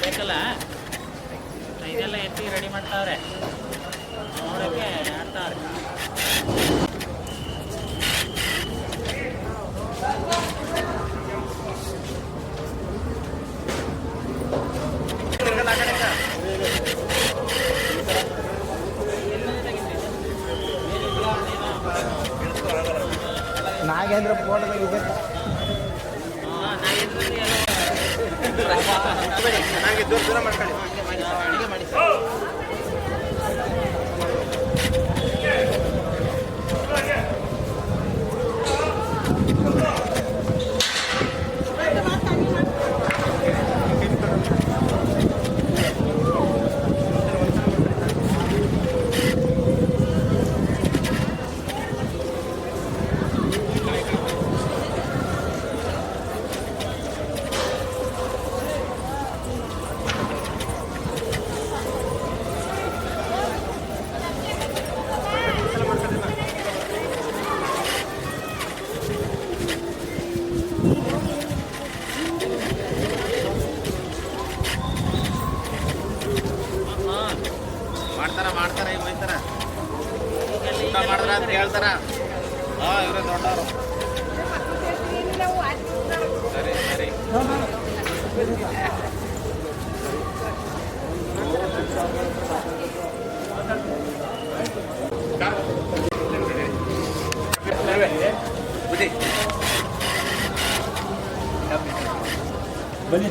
ಬೇಕಲ್ಲ ಇದೆಲ್ಲ ಎತ್ತಿ ರೆಡಿ ಮಾಡ್ತಾವ್ರೆ ನೋಡೋಕ್ಕೆ ಆಡ್ತಾವ್ರೆ ಕೇಂದ್ರ ಫೋಟೋದಾಗ ಇದೆ. ಚೆನ್ನಾಗಿ ಮಾಡಿ ಬನ್ನಿ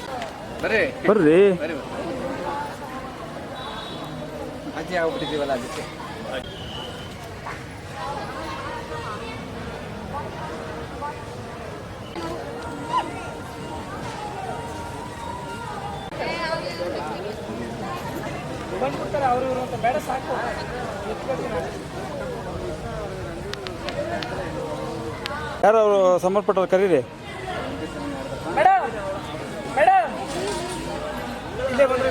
ಬರ್ರಿ. ಅಜ್ಜಿ ಆಗ್ಬಿಟ್ಟಿದ್ದೀವಲ್ಲ ಅದಕ್ಕೆ ಬಂದ್ಬಿಡ್ತಾರೆ ಅವರು ಇವರು ಅಂತ ಬೇಡ ಸಾಕು ಯಾರು ಅವರು ಸಂಬಂಧಪಟ್ಟವ್ರು ಕರೀರಿ ಮೇಡಮ್ ಮೇಡಮ್ ಇಲ್ಲೇ ಬಂದ್ರೆ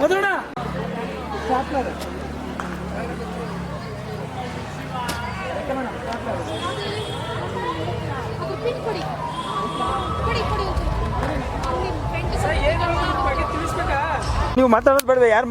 ಮಧುಣ ಸ್ಟಾಪ್ಲರ್ ಅದು ಪಿನ್ ಕೊಡಿ ಕೊಡಿ ಕೊಡಿ ಫ್ರೆಂಡ್ ಏನು ಬಗ್ಗೆ ತಿಳಿಸ್ಬೇಕಾ ನೀವು ಮಾತಾಡೋದು ಬೇಡವೆ? ಯಾರು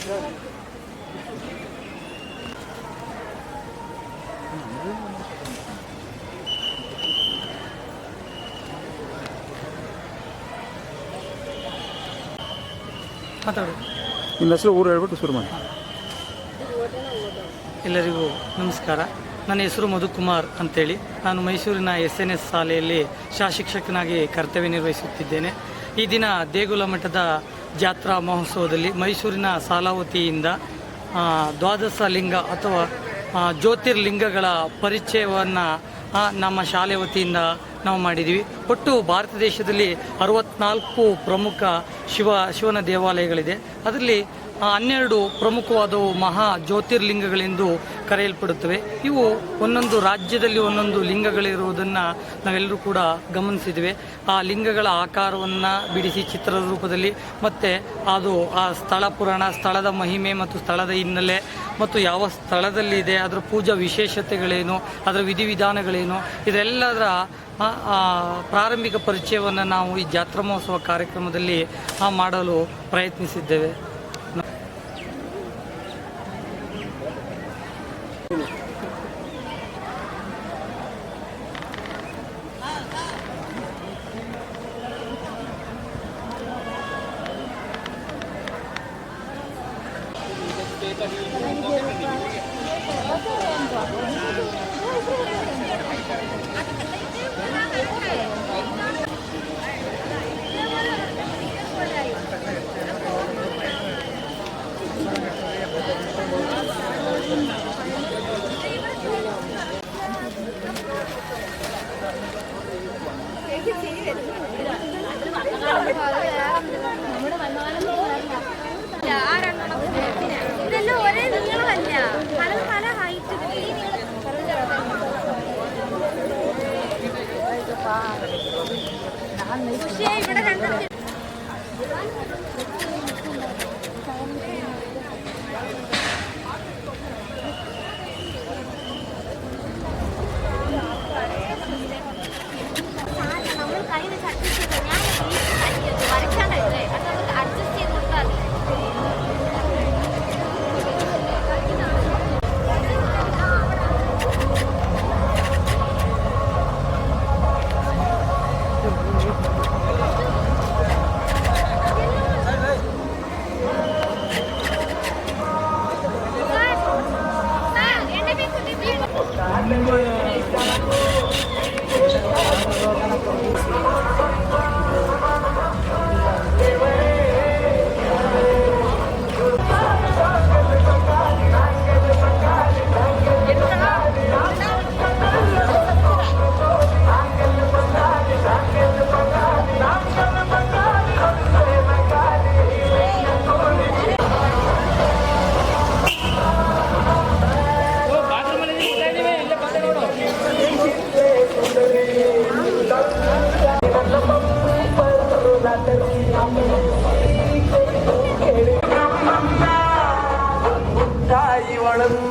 ಮಾತಾಡು. ನಿಮ್ಮ ಹೆಸರು ಊರು ಹೇಳ್ಬಿಟ್ಟು ಶುರು ಮಾಡಿ. ಎಲ್ಲರಿಗೂ ನಮಸ್ಕಾರ. ನನ್ನ ಹೆಸರು ಮಧುಕುಮಾರ್ ಅಂತೇಳಿ. ನಾನು ಮೈಸೂರಿನ ಎಸ್ ಎನ್ ಎಸ್ ಶಾಲೆಯಲ್ಲಿ ಶಾಶಿಕ್ಷಕನಾಗಿ ಕರ್ತವ್ಯ ನಿರ್ವಹಿಸುತ್ತಿದ್ದೇನೆ. ಈ ದಿನ ದೇಗುಲ ಮಠದ ಜಾತ್ರಾ ಮಹೋತ್ಸವದಲ್ಲಿ ಮೈಸೂರಿನ ಸಾಲಾವತಿಯಿಂದ ದ್ವಾದಶ ಲಿಂಗ ಅಥವಾ ಜ್ಯೋತಿರ್ಲಿಂಗಗಳ ಪರಿಚಯವನ್ನು ನಮ್ಮ ಶಾಲೆ ವತಿಯಿಂದ ನಾವು ಮಾಡಿದ್ದೀವಿ ಒಟ್ಟು ಭಾರತ ದೇಶದಲ್ಲಿ ಅರವತ್ನಾಲ್ಕು ಪ್ರಮುಖ ಶಿವ, ಶಿವನ ದೇವಾಲಯಗಳಿದೆ. ಅದರಲ್ಲಿ ಹನ್ನೆರಡು ಪ್ರಮುಖವಾದವು ಮಹಾ ಜ್ಯೋತಿರ್ಲಿಂಗಗಳೆಂದು ಕರೆಯಲ್ಪಡುತ್ತವೆ. ಇವು ಒಂದೊಂದು ರಾಜ್ಯದಲ್ಲಿ ಒಂದೊಂದು ಲಿಂಗಗಳಿರುವುದನ್ನು ನಾವೆಲ್ಲರೂ ಕೂಡ ಗಮನಿಸಿದ್ದೇವೆ. ಆ ಲಿಂಗಗಳ ಆಕಾರವನ್ನು ಬಿಡಿಸಿ ಚಿತ್ರದ ರೂಪದಲ್ಲಿ ಮತ್ತು ಅದು ಆ ಸ್ಥಳ ಪುರಾಣ, ಸ್ಥಳದ ಮಹಿಮೆ ಮತ್ತು ಸ್ಥಳದ ಹಿನ್ನೆಲೆ ಮತ್ತು ಯಾವ ಸ್ಥಳದಲ್ಲಿದೆ ಅದರ ಪೂಜಾ ವಿಶೇಷತೆಗಳೇನು, ಅದರ ವಿಧಿವಿಧಾನಗಳೇನು, ಇದೆಲ್ಲದರ ಪ್ರಾರಂಭಿಕ ಪರಿಚಯವನ್ನು ನಾವು ಈ ಜಾತ್ರಾ ಮಹೋತ್ಸವ ಕಾರ್ಯಕ್ರಮದಲ್ಲಿ ಮಾಡಲು ಪ್ರಯತ್ನಿಸಿದ್ದೇವೆ. Thank you.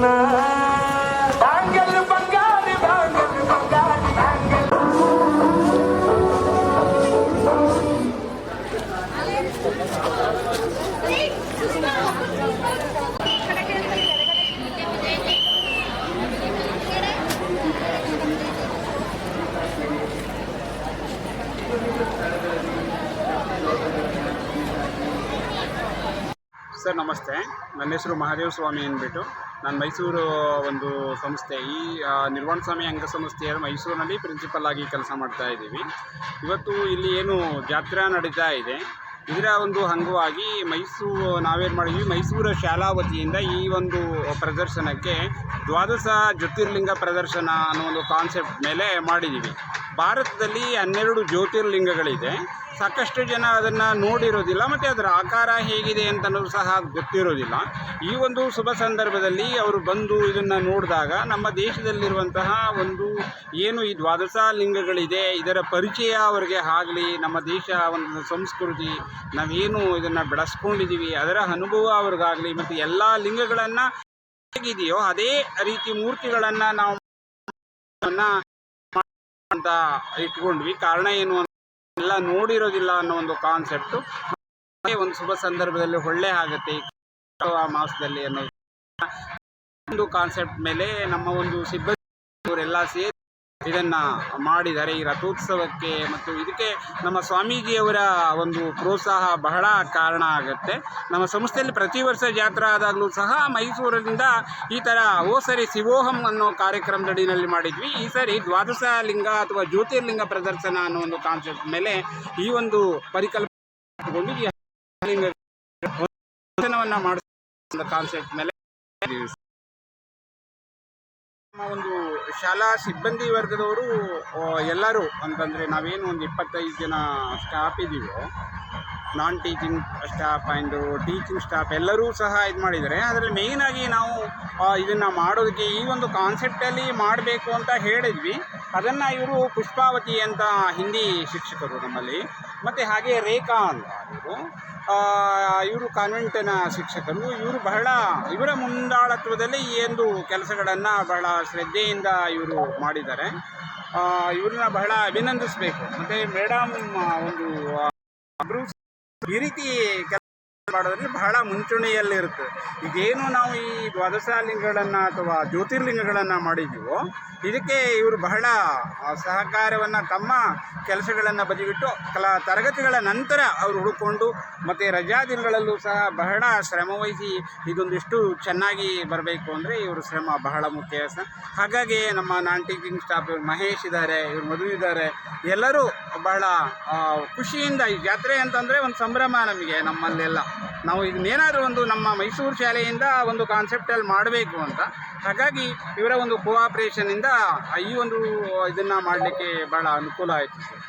না ಸರ್, ನಮಸ್ತೆ. ನನ್ನ ಹೆಸರು ಮಹಾದೇವ ಸ್ವಾಮಿ ಅಂದ್ಬಿಟ್ಟು ನಾನು ಮೈಸೂರು ಒಂದು ಸಂಸ್ಥೆ, ಈ ನಿರ್ವಾಣ ಸ್ವಾಮಿ ಅಂಗಸಂಸ್ಥೆಯ ಮೈಸೂರಿನಲ್ಲಿ ಪ್ರಿನ್ಸಿಪಲ್ ಆಗಿ ಕೆಲಸ ಮಾಡ್ತಾ ಇದ್ದೀವಿ. ಇವತ್ತು ಇಲ್ಲಿ ಏನು ಜಾತ್ರೆ ನಡೀತಾ ಇದೆ. ಇದರ ಒಂದು ಅಂಗವಾಗಿ ಮೈಸೂರು, ನಾವೇನು ಮಾಡಿದ್ವಿ? ಮೈಸೂರು ಶಾಲಾ ವತಿಯಿಂದ ಈ ಒಂದು ಪ್ರದರ್ಶನಕ್ಕೆ ದ್ವಾದಶ ಜ್ಯೋತಿರ್ಲಿಂಗ ಪ್ರದರ್ಶನ ಅನ್ನೋ ಒಂದು ಕಾನ್ಸೆಪ್ಟ್ ಮೇಲೆ ಮಾಡಿದ್ದೀವಿ ಭಾರತದಲ್ಲಿ ಹನ್ನೆರಡು ಜ್ಯೋತಿರ್ಲಿಂಗಗಳಿದೆ. ಸಾಕಷ್ಟು ಜನ ಅದನ್ನು ನೋಡಿರೋದಿಲ್ಲ, ಮತ್ತು ಅದರ ಆಕಾರ ಹೇಗಿದೆ ಅಂತಲೂ ಸಹ ಗೊತ್ತಿರೋದಿಲ್ಲ. ಈ ಒಂದು ಶುಭ ಸಂದರ್ಭದಲ್ಲಿ ಅವರು ಬಂದು ಇದನ್ನು ನೋಡಿದಾಗ ನಮ್ಮ ದೇಶದಲ್ಲಿರುವಂತಹ ಒಂದು ಏನು ಈ ದ್ವಾದಶ ಲಿಂಗಗಳಿದೆ, ಇದರ ಪರಿಚಯ ಅವರಿಗೆ ಆಗಲಿ, ನಮ್ಮ ದೇಶ ಒಂದು ಸಂಸ್ಕೃತಿ ನಾವೇನು ಇದನ್ನು ಬೆಳೆಸ್ಕೊಂಡಿದ್ದೀವಿ ಅದರ ಅನುಭವ ಅವ್ರಿಗಾಗಲಿ ಮತ್ತು ಎಲ್ಲ ಲಿಂಗಗಳನ್ನು ಹೇಗಿದೆಯೋ ಅದೇ ರೀತಿ ಮೂರ್ತಿಗಳನ್ನು ನಾವು ಅಂತ ಇಟ್ಕೊಂಡ್ವಿ. ಕಾರಣ ಏನು ಎಲ್ಲ ನೋಡಿರೋದಿಲ್ಲ ಅನ್ನೋ ಒಂದು ಕಾನ್ಸೆಪ್ಟ್ ಒಂದು ಶುಭ ಸಂದರ್ಭದಲ್ಲಿ ಒಳ್ಳೆ ಆಗುತ್ತೆ ಮಾಸದಲ್ಲಿ ಅನ್ನೋ ಒಂದು ಕಾನ್ಸೆಪ್ಟ್ ಮೇಲೆ ನಮ್ಮ ಒಂದು ಸಿಬ್ಬಂದಿ ಅವರೆಲ್ಲ ಸೇರಿ ಇದನ್ನ ಮಾಡಿದ್ದಾರೆ ಈ ರಥೋತ್ಸವಕ್ಕೆ ಮತ್ತು ಇದಕ್ಕೆ ನಮ್ಮ ಸ್ವಾಮೀಜಿಯವರ ಒಂದು ಪ್ರೋತ್ಸಾಹ ಬಹಳ ಕಾರಣ ಆಗುತ್ತೆ. ನಮ್ಮ ಸಂಸ್ಥೆಯಲ್ಲಿ ಪ್ರತಿ ವರ್ಷ ಜಾತ್ರೆ ಆದಾಗಲೂ ಸಹ ಮೈಸೂರಿನಿಂದ ಈ ಥರ ಓ ಸರಿ ಶಿವೋಹಂ ಅನ್ನೋ ಕಾರ್ಯಕ್ರಮದಡಿನಲ್ಲಿ ಮಾಡಿದ್ವಿ. ಈ ಸರಿ ದ್ವಾದಶ ಲಿಂಗ ಅಥವಾ ಜ್ಯೋತಿರ್ಲಿಂಗ ಪ್ರದರ್ಶನ ಅನ್ನೋ ಒಂದು ಕಾನ್ಸೆಪ್ಟ್ ಮೇಲೆ ಈ ಒಂದು ಪರಿಕಲ್ಪನೆ ಮಾಡಿಸೋ ಕಾನ್ಸೆಪ್ಟ್ ಮೇಲೆ ಒಂದು ಶಾಲಾ ಸಿಬ್ಬಂದಿ ವರ್ಗದವರು ಎಲ್ಲರೂ ಅಂತಂದರೆ ನಾವೇನು ಒಂದು ಇಪ್ಪತ್ತೈದು ಜನ staff ಇದ್ದೀವೋ non teaching staff and teaching staff ಎಲ್ಲರೂ ಸಹ ಇದು ಮಾಡಿದ್ದಾರೆ. ಅದರಲ್ಲಿ ಮೇಯ್ನಾಗಿ ನಾವು ಇದನ್ನು ಮಾಡೋದಕ್ಕೆ ಈ ಒಂದು ಕಾನ್ಸೆಪ್ಟಲ್ಲಿ ಮಾಡಬೇಕು ಅಂತ ಹೇಳಿದ್ವಿ. ಅದನ್ನು ಇವರು ಪುಷ್ಪಾವತಿ ಅಂತ ಹಿಂದಿ ಶಿಕ್ಷಕರು ನಮ್ಮಲ್ಲಿ. ಮತ್ತು ಹಾಗೆ ರೇಖಾ ಅಂತ. ಇವರು ಇವರು ಕಾನ್ವೆಂಟಿನ ಶಿಕ್ಷಕರು, ಇವರು ಬಹಳ, ಇವರ ಮುಂದಾಳತ್ವದಲ್ಲಿ ಈ ಒಂದು ಕೆಲಸಗಳನ್ನು ಬಹಳ ಶ್ರದ್ಧೆಯಿಂದ ಇವರು ಮಾಡಿದ್ದಾರೆ. ಇವ್ರನ್ನ ಬಹಳ ಅಭಿನಂದಿಸಬೇಕು. ಮತ್ತು ಮೇಡಮ್ ಒಂದು ಈ ರೀತಿ ಮಾಡೋದ್ರಲ್ಲಿ ಬಹಳ ಮುಂಚೂಣಿಯಲ್ಲಿರುತ್ತೆ. ಈಗೇನು ನಾವು ಈ ದ್ವಾದಶಾಲಿಂಗಗಳನ್ನು ಅಥವಾ ಜ್ಯೋತಿರ್ಲಿಂಗಗಳನ್ನು ಮಾಡಿದ್ದೀವೋ ಇದಕ್ಕೆ ಇವರು ಬಹಳ ಸಹಕಾರವನ್ನು ತಮ್ಮ ಕೆಲಸಗಳನ್ನು ಬದಿಬಿಟ್ಟು ಕಲಾ ತರಗತಿಗಳ ನಂತರ ಅವರು ಹುಡುಕೊಂಡು ಮತ್ತು ರಜಾ ದಿನಗಳಲ್ಲೂ ಸಹ ಬಹಳ ಶ್ರಮವಹಿಸಿ ಇದೊಂದಿಷ್ಟು ಚೆನ್ನಾಗಿ ಬರಬೇಕು ಅಂದರೆ ಇವರು ಶ್ರಮ ಬಹಳ ಮುಖ್ಯ ಹಾಗಾಗಿ ನಮ್ಮ ನಾನ್ ಟೀಚಿಂಗ್ ಸ್ಟಾಫ್ ಇವರು ಮಹೇಶ್ ಇದ್ದಾರೆ, ಇವರು ಮಧು ಇದ್ದಾರೆ, ಎಲ್ಲರೂ ಬಹಳ ಖುಷಿಯಿಂದ ಈ ಜಾತ್ರೆ ಅಂತಂದರೆ ಒಂದು ಸಂಭ್ರಮ ನಮಗೆ ನಮ್ಮಲ್ಲೆಲ್ಲ. ನಾವು ಇದನ್ನೇನಾದರೂ ಒಂದು ನಮ್ಮ ಮೈಸೂರು ಶಾಲೆಯಿಂದ ಒಂದು ಕಾನ್ಸೆಪ್ಟಲ್ಲಿ ಮಾಡಬೇಕು ಅಂತ. ಹಾಗಾಗಿ ಇವರ ಒಂದು ಕೋಆಪ್ರೇಷನಿಂದ ಈ ಒಂದು ಇದನ್ನು ಮಾಡಲಿಕ್ಕೆ ಭಾಳ ಅನುಕೂಲ ಆಯಿತು. ಸರ್